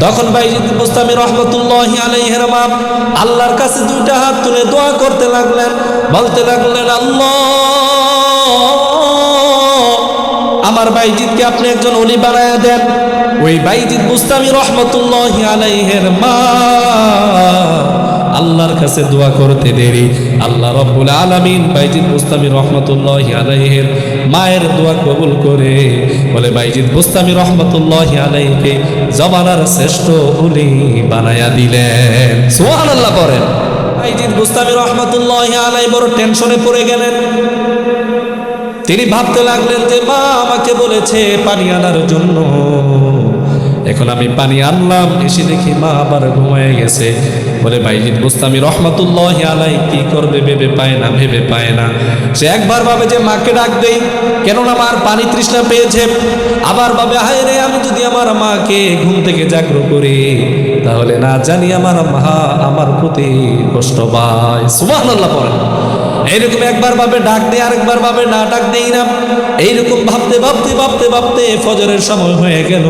তখন বাইজিদ মুস্তামি রহমতুল্লাহ আলাইহের বাপ আল্লাহর কাছে দুইটা হাত তুলে দোয়া করতে লাগলেন, বলতে লাগলেন, আল্লাহ, আমার বাইজিদকে আপনি একজন অলি বানায়া দেন। ওই বাইজিদ মুস্তামি রহমতুল্লাহ আলাইহের মা আল্লাহর কাছে দোয়া করতে দেরি। আল্লাহ রব্বুল আলামিন বাইজিদ মুস্তামি রহমতুল্লাহ আলাইহের মায়ের দোয়া কবুল করে বলে বাইজিদ মুস্তামি রহমতুল্লাহ আলাইকে জবানার শ্রেষ্ঠ উলি বানায়া দিলেন। সোহান আল্লাহ করেন বাইজিদ মুস্তামি রহমতুল্লাহ আলাই বড় টেনশনে পড়ে গেলেন। তিনি ভাবতে লাগলেন যে, মা আমাকে বলেছে পানি আনার জন্য। এখন আমি পানি আনলাম, এসে দেখি মা আবার ঘুমায় গেছে। বলে বাইজিদ বুস্তামি রহমতুল্লাহ আলাই কি করবে, ভেবে পায় না, ভেবে পায় না। সে একবার ভাবে যে, মাকে ডাক দেই, কেননা আমার পানি তৃষ্ণা পেয়েছে। আবার ভাবে, হায় রে, আমি যদি আমার মাকে ঘুম থেকে জাগ্র করি, তাহলে না জানি আমার মা আমার প্রতি কষ্ট পায়। সুবাহ পড়েন। এইরকম একবার ভাবে ডাক দেয় আরেকবার ভাবে না ডাক দেই না। এইরকম ভাবতে ভাবতে ভাবতে ভাবতে ফজরের সময় হয়ে গেল।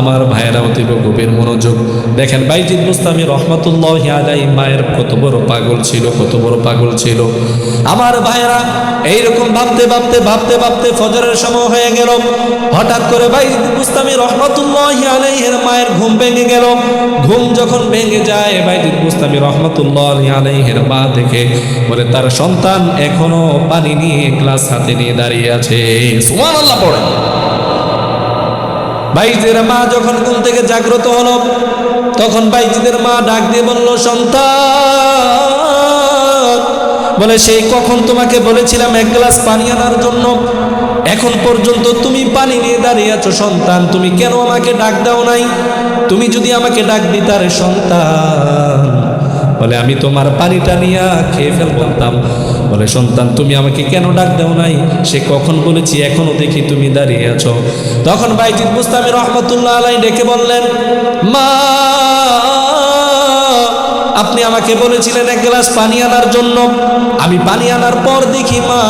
আমার ভাইয়েরা অতীব গভীর মনোযোগ। দেখেন, বাইজিদ মুস্তামি রহমতুল্লাহ আলাই মায়ের কত বড় পাগল ছিল, কত বড় পাগল ছিল। আমার ভাইয়েরা, এইরকম ভাবতে ভাবতে ভাবতে ভাবতে ফজরের সময় হয়ে গেল। হঠাৎ করে বাইজিদ মুস্তামি রহমতুল্লাহ আলাইহের মায়ের ঘুম ভেঙে গেল। ঘুম যখন ভেঙে যায়, বাইজিদ মুস্তামি রহমতুল্লাহ আলাইহের মা দেখে বলে, তার সন্তান এখনও পানি নিয়ে গ্লাস হাতে নিয়ে দাঁড়িয়ে আছে। সুবহানাল্লাহ পড়ে বাইজিদের মা যখন ঘুম থেকে জাগ্রত হল, তখন বাইজিদের মা ডাক দিয়ে বলল, সন্তান! বলে সেই কখন তোমাকে বলেছিলাম এক গ্লাস পানি আনার জন্য? এখন পর্যন্ত তুমি পানি নিয়ে দাঁড়িয়ে আছো, সন্তান। তুমি কেন আমাকে ডাক দাও নাই? তুমি যদি আমাকে ডাক দিতারে, সন্তান। বলে, আমি তোমার পানিটা নিয়ে খেয়ে ফেলতাম। বলে, সন্তান, তুমি আমাকে কেন ডাক দাও নাই? সে কখন বলেছি, এখনও দেখি তুমি দাঁড়িয়ে আছো। তখন বাইজিৎ মুস্তামি রহমতুল্লাহ আলাই ডেকে বললেন, মা আপনি আমাকে বলেছিলেন এক গ্লাস পানি আনার জন্য। আমি পানি আনার পর দেখি মা,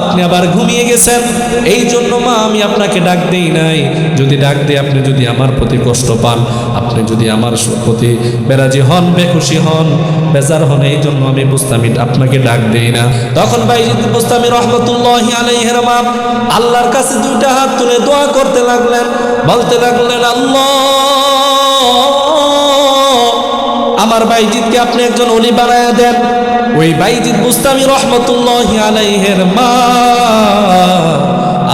আপনি আবার ঘুমিয়ে গেছেন। এই জন্য মা, আমি আপনাকে ডাক দেই নাই। যদি ডাক দিই আপনি যদি আমার প্রতি কষ্ট পান, আপনি যদি আমার প্রতি বেরাজি হন, বেখুশি হন, বেজার হন, এই জন্য আমি বুস্তামি আপনাকে ডাক দেই না। তখন বাইজিদ বুস্তামি রহমতুল্লাহ আলাইহের মা আল্লাহর কাছে দুইটা হাত তুলে দোয়া করতে লাগলেন। বলতে লাগলেন, আল্লাহ আমার বাইজিদকে আপনি একজন অলি বানায়া দেন। ওই বাইজিদ মুস্তামি রহমতুল্লাহ আলাইহের মা।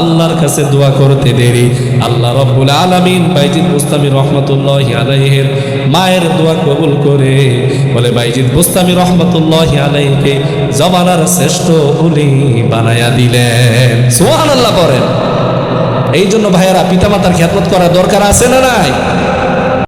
আল্লাহর কাছে দোয়া করতে দেরি। আল্লাহ রব্বুল আলামিন বাইজিদ মুস্তামি রহমতুল্লাহ আলাইহের মায়ের দোয়া কবুল করে বলে, বাইজিদ মুস্তামি রহমতুল্লাহ আলাইকে জমানার শ্রেষ্ঠ উলি বানায়া দিলেন। সোহান আল্লাহ করেন এই জন্য ভাইয়েরা, পিতামাতার খ্যাতমত করা দরকার আছে না নাই?